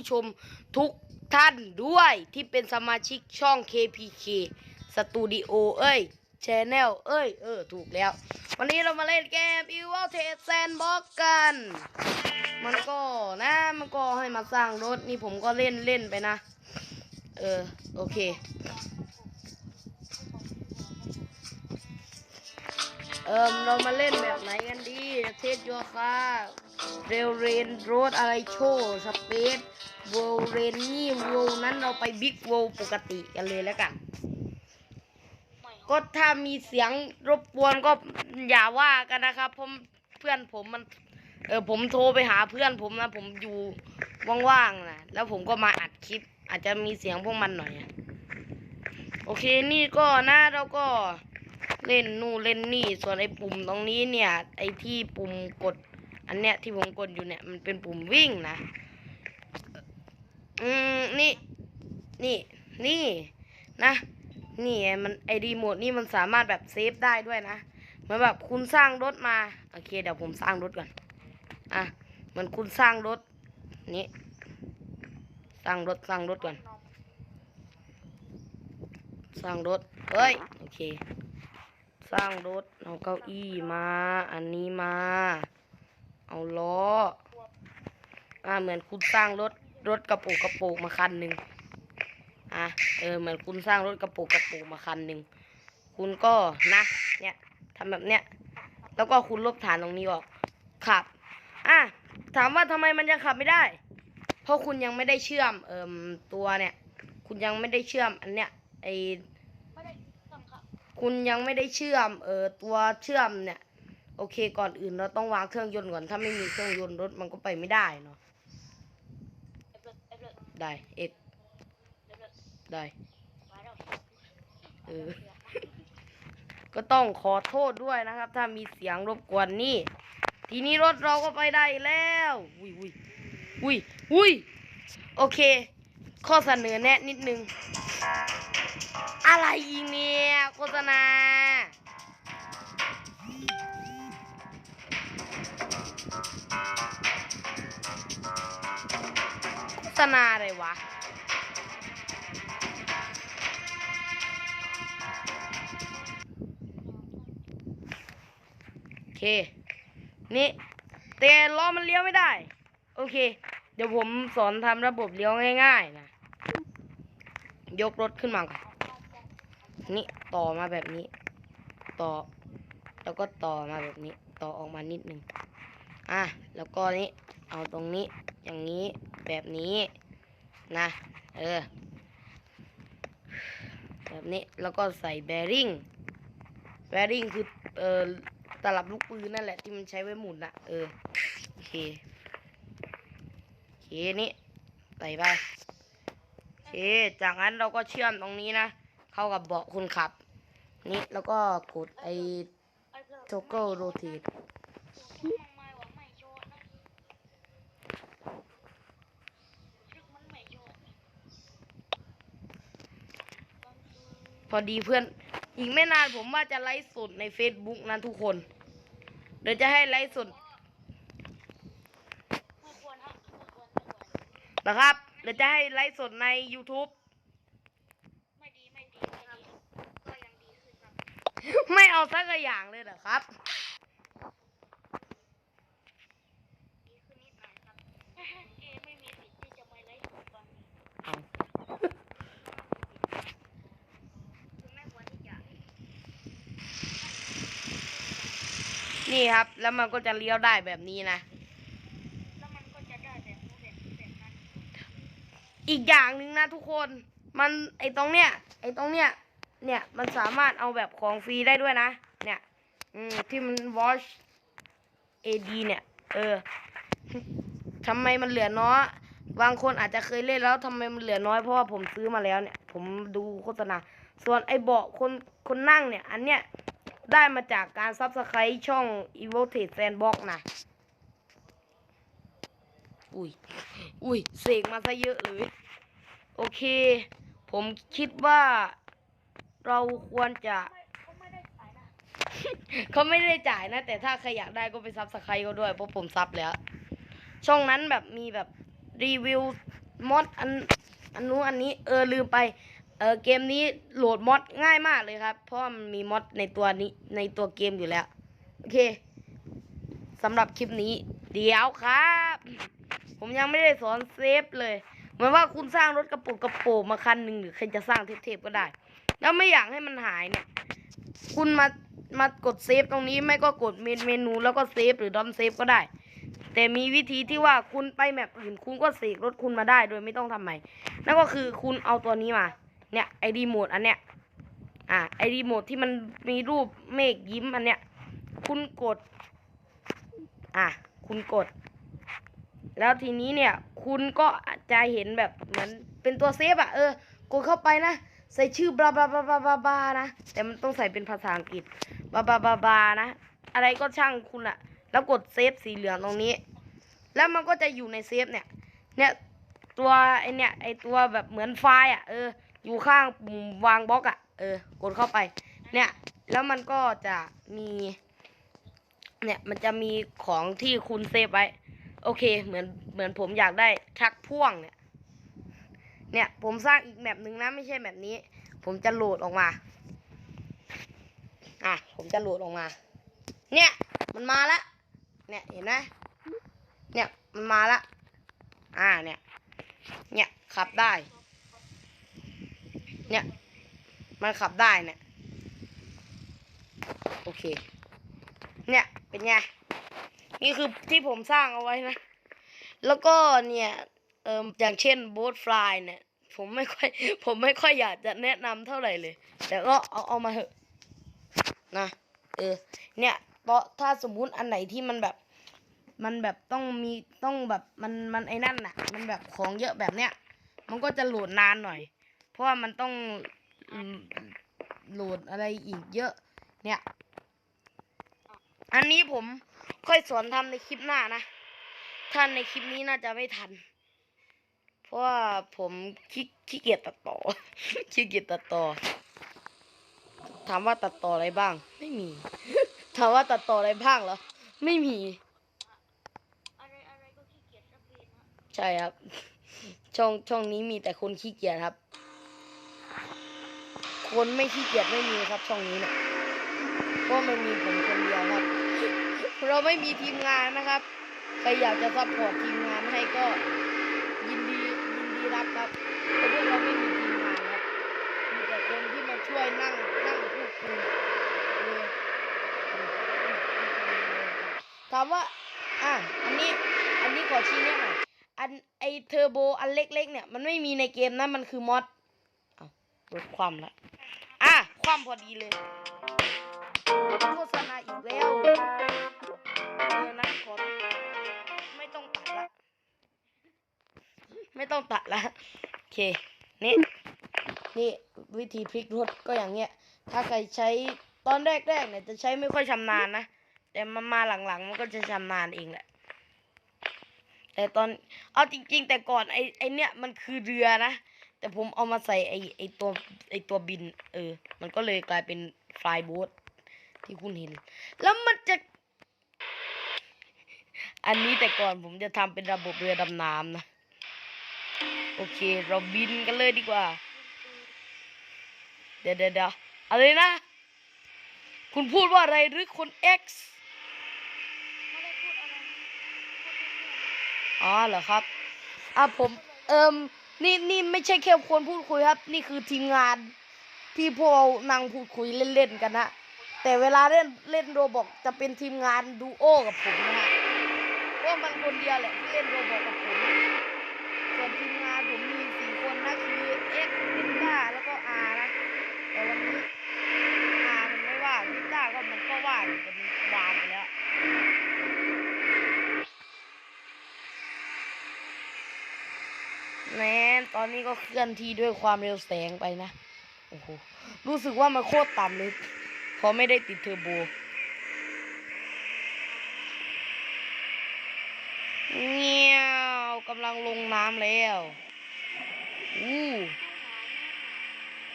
ผู้ชมทุกท่านด้วยที่เป็นสมาชิกช่อง KPK Studio เอ้ย Channel เอ้ย เออ ถูกแล้ว วันนี้เรามาเล่นเกม e v i l t a d Sandbox กัน มันก็นะ มันก็ให้มาสร้างรถ นี่ผมก็เล่นเล่นไปนะ เออ โอเค เอิมเรามาเล่นแบบไหนกันดี เทสโยคะเรลเรนโรดอะไรโชว์สเปซ โวลเรนนี่โวลนั้นเราไปบิ๊กโวลปกติกันเลยแล้วกัน ก็ถ้ามีเสียงรบกวนก็อย่าว่ากันนะครับผมเพื่อนผมมัน เออผมโทรไปหาเพื่อนผมนะ ผมอยู่ว่างๆนะแล้วผมก็มาอัดคลิป อาจจะมีเสียงพวกมันหน่อยอะโอเคนี่ก็นะเราก็เล่นนู่นเล่นนี่ ส่วนไอ้ปุ่มตรงนี้เนี่ย ไอ้ที่ปุ่มกด อันเนี้ยที่ผมกดอยู่เนี่ยมันเป็นปุ่มวิ่งนะ อืมนี่ นี่ นี่นะ นี่ไงมันไอรีโมทนี่มันสามารถแบบเซฟได้ด้วยนะเหมือนแบบคุณสร้างรถมา โอเค เดี๋ยวผมสร้างรถก่อน อะเหมือนคุณสร้างรถ นี่ สร้างรถสร้างรถก่อน สร้างรถ เฮ้ย โอเค สร้างรถ เอาเก้าอี้มา อันนี้มา เอาล้อ อ่าเหมือนคุณสร้างรถ รถกระปรงกระปรงมาคันหนึ่งอะเออเหมือนคุณสร้างรถกระปรงกระปรงมาคันหนึ่งคุณก็นะเนี่ยทำแบบเนี้ยแล้วก็คุณลบฐานตรงนี้ออกขับอะถามว่าทำไมมันยังขับไม่ได้ เพราะคุณยังไม่ได้เชื่อมเอ่มตัวเนี่ย คุณยังไม่ได้เชื่อมอันเนี้ยไอไม่ได้คุณยังไม่ได้เชื่อมเออตัวเชื่อมเนี่ย โอเคก่อนอื่นเราต้องวางเครื่องยนต์ก่อนถ้าไม่มีเครื่องยนต์รถมันก็ไปไม่ได้เนาะ เอฟเลิศเอฟเลิศ ได้เอ็ดได้เออก็ต้องขอโทษด้วยนะครับ ถ้ามีเสียงรบกวนนี่ ทีนี้รถเราก็ไปได้แล้วอุ้ยอุ้ยอุ้ยอุ้ยโอเค ข้อเสนอแนะนิดนึง อะไรอีกเนี่ยโฆษณา ษณาอะไรวะ โอเค นี่แต่ล้อมันเลี้ยวไม่ได้ โอเค เดี๋ยวผมสอนทำระบบเลี้ยวง่ายๆนะ ยกรถขึ้นมาก่อน นี่ต่อมาแบบนี้ ต่อ แล้วก็ต่อมาแบบนี้ ต่อออกมานิดนึง อะ แล้วก็นี้ เอาตรงนี้ อย่างนี้ แบบนี้นะ เออ แบบนี้แล้วก็ใส่แบริ่งแบริ่งคือเออตลับลูกปืนนั่นแหละที่มันใช้ไว้หมุนอะเออโอเคโอเคนี่ใส่ไปโอเคจากนั้นเราก็เชื่อมตรงนี้นะ เข้ากับเบาะคนขับ นี่แล้วก็กดไอ้เอฟเลิศโทเกิลโรเทตไม่ว่าไม่โชว์นะชึกมันไม่โชว์ พอดีเพื่อน อีกไม่นานผมว่าจะไลฟ์สดใน Facebook นะทุกคน เดี๋ยวจะให้ไลฟ์สดนะครับ เดี๋ยวจะให้ไลฟ์สดใน YouTube ไม่ดีไม่ดีไม่ดีก็ยังดีขึ้นครับไม่เอาสักอย่างเลยเหรอครับ ดีขึ้นนิดหน่อยครับเอไม่มีสิทธิ์ที่จะไม่ไล่สดตอนนี้ เอา คือไม่ควรที่จะ นี่ครับ แล้วมันก็จะเลี้ยวได้แบบนี้นะ แล้วมันก็จะได้แบบนู้นแบบนี้แบบนั้นอีกอย่างหนึ่งนะทุกคน มันไอตรงเนี้ย ไอตรงเนี้ย เนี่ยมันสามารถเอาแบบของฟรีได้ด้วยนะ เนี่ย อืมที่มัน watch AD เนี่ย เออทำไมมันเหลือน้อยบางคนอาจจะเคยเล่นแล้วทำไมมันเหลือน้อยเพราะว่าผมซื้อมาแล้วเนี่ย ผมดูโฆษณาส่วนไอเบาะคนคนนั่งเนี่ย อันเนี้ย ได้มาจากการซับสไครต์ช่อง Evil t a d e Sandbox นะ อุ้ย อุ้ย เสกมาซะเยอะเลย โอเค ผมคิดว่าเราควรจะไม่เขาไม่ได้ขายนะเขาไม่ได้จ่ายนะ แต่ถ้าใครอยากได้ก็ไปซับสไครต์เขาด้วยเพราะผมซับแล้ว ช่องนั้นแบบมีแบบรีวิวมอดอันอันนู้นอันนี้เออลืมไป เออเกมนี้โหลดมอดง่ายมากเลยครับ เพราะมันมีมอดในตัวนี้ในตัวเกมอยู่แล้ว โอเคสำหรับคลิปนี้เดี๋ยวครับ ผมยังไม่ได้สอนเซฟเลยเหมือนว่าคุณสร้างรถกระปุกกระโปงมาคันหนึ่งหรือใครจะสร้างเทพๆก็ได้ แล้วไม่อยากให้มันหายเนี่ย คุณมามากดเซฟตรงนี้ไม่ก็กดเมนเมนูแล้วก็เซฟหรือดอมเซฟก็ได้ แต่มีวิธีที่ว่าคุณไปแมปอื่นคุณก็เสกรถคุณมาได้โดยไม่ต้องทำใหม่นั่นก็คือคุณเอาตัวนี้มา เนี่ยไอรีโมทอันเนี้ยอ่าไอรีโมทที่มันมีรูปเมฆยิ้มอันเนี้ยคุณกด อะคุณกด แล้วทีนี้เนี่ย คุณก็จะเห็นแบบเหมือนเป็นตัวเซฟอะเออกดเข้าไปนะ ใส่ชื่อบลาบลาบลาบลาบลาบลานะ แต่มันต้องใส่เป็นภาษาอังกฤษบลาบลาบลาบลานะ อะไรก็ช่างคุณอะแล้วกดเซฟสีเหลืองตรงนี้ แล้วมันก็จะอยู่ในเซฟเนี่ย เนี่ยตัวไอเนี่ยไอตัวแบบเหมือนไฟล์อะเออ อยู่ข้างปุ่มวางบล็อกอะเออกดเข้าไป เนี่ย แล้วมันก็จะมี เนี่ยมันจะมีของที่คุณเซฟไว้ โอเค เหมือนเหมือนผมอยากได้ทักพ่วงเนี่ย เนี่ยผมสร้างอีกแมปหนึ่งนะไม่ใช่แบบนี้ ผมจะโหลดออกมา อะ ผมจะโหลดออกมา เนี่ยมันมาละ เนี่ยเห็นไหมเนี่ยมันมาละ อ่าเนี่ย เนี่ยขับได้ เนี่ย มันขับได้เนี่ย โอเค เนี่ย เป็นไง นี่คือที่ผมสร้างเอาไว้นะ แล้วก็เนี่ย เอ่ออย่างเช่นโบ๊ทฟลายเนี่ย ผมไม่ค่อย ผมไม่ค่อยอยากจะแนะนำเท่าไหร่เลย แต่ก็เอาเอามาเถอะนะ เออ เนี่ยเพราะถ้าสมมุติอันไหนที่มันแบบมันแบบต้องมีต้องแบบมันมันไอ้นั่นน่ะ มันแบบของเยอะแบบเนี้ย มันก็จะโหลดนานหน่อย ราะว่ามันต้องอืมโหลดอะไรอีกเยอะ เนี่ย อันนี้ผมค่อยสอนทำในคลิปหน้านะถ้าในคลิปนี้น่าจะไม่ทัน เพราะว่าผมขี้ขี้เกียจตัดต่อ ขี้เกียจตัดต่อ ถามว่าตัดต่ออะไรบ้าง ไม่มี ถามว่าตัดต่ออะไรบ้างเหรอ ไม่มีอะไรอะไรก็ขี้เกียจรับเวรนะใช่ครับ ช่องช่องนี้มีแต่คนขี้เกียจครับ คนไม่ขี้เกียจไม่มีครับช่องนี้เนี่ยเพราะมันมีผมคนเดียวครับ เราไม่มีทีมงานนะครับใครอยากจะซัพพอร์ตทีมงานให้ก็ยินดียินดีรับครับเพราะเราไม่มีทีมงานครับมีแต่คนที่มาช่วยนั่งนั่งพูดคุยถามว่าอะอันนี้อันนี้ขอชี้แนะหน่อยอันไอเทอร์โบอันเล็กๆเนี่ยมันไม่มีในเกมนะมันคือมอดเอาลดความละ อะความพอดีเลยโฆษณาอีกแล้วเออนะขอไม่ต้องตัดละ ไม่ต้องตัดละ โอเค นี่ นี่วิธีพลิกรถก็อย่างเงี้ย ถ้าใครใช้ตอนแรกๆเนี่ยจะใช้ไม่ค่อยชำนาญนะ แต่มามาหลังๆ มันก็จะชำนาญเองแหละ แต่ตอน เอาจริง ๆ แต่ก่อนไอ้ไอ้เนี้ยมันคือเรือนะ แต่ผมเอามาใส่ไอไอตัวไอตัวบิน เออ มันก็เลยกลายเป็นฟลายโบ๊ทที่คุณเห็น แล้วมันจะ อันนี้แต่ก่อนผมจะทำเป็นระบบเรือดำน้ำนะ โอเค เราบินกันเลยดีกว่า เดี๋ยวเดี๋ยวเดี๋ยวอะไรนะ คุณพูดว่าอะไรหรือคน X ไม่ได้พูดอะไรนะพูดเรื่องอ๋อเหรอครับ อะผม เอิม นี่นี่ไม่ใช่แค่คนพูดคุยครับ นี่คือทีมงานที่พวกเรานั่งพูดคุยเล่นๆกันนะแต่เวลาเล่นเล่นโรบอกจะเป็นทีมงานดูโอกับผมนะฮะเพราะว่ามันคนเดียวแหละที่เล่นโรบอกกับผมส่วนทีมงานผมมีสี่คนนะคือเอ็กซ์ลินด้าแล้วก็อานะแต่วันนี้อามันไม่ว่าลินด้าก็มันก็ว่างแต่มันวางไปแล้วแม นตอนนี้ก็เคลื่อนที่ด้วยความเร็วแสงไปนะ โอ้โห รู้สึกว่ามันโคตรต่ำเลยเพราะไม่ได้ติดเทอร์โบเงี้ยวกำลังลงน้ำแล้วอู้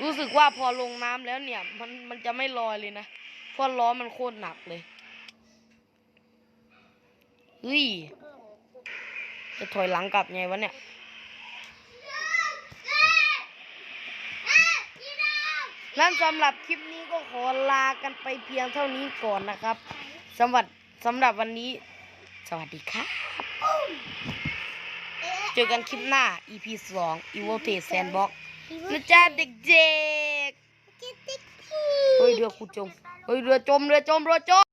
รู้สึกว่าพอลงน้ำแล้วเนี่ย มันมันจะไม่ลอยเลยนะเพราะล้อมันโคตรหนักเลยเฮ้ยจะถอยหลังกลับไงวะเนี่ย นั่นสำหรับคลิปนี้ก็ขอลากันไปเพียงเท่านี้ก่อนนะครับสำหรับสำหรับวันนี้ สวัสดีครับ เจอกันคลิปหน้า EP 2 Evil t a Sandbox นะจ๊ะเด็กๆ เฮ้ยเรือขุดจม เฮ้ยเรือจมเรือจมเรือจม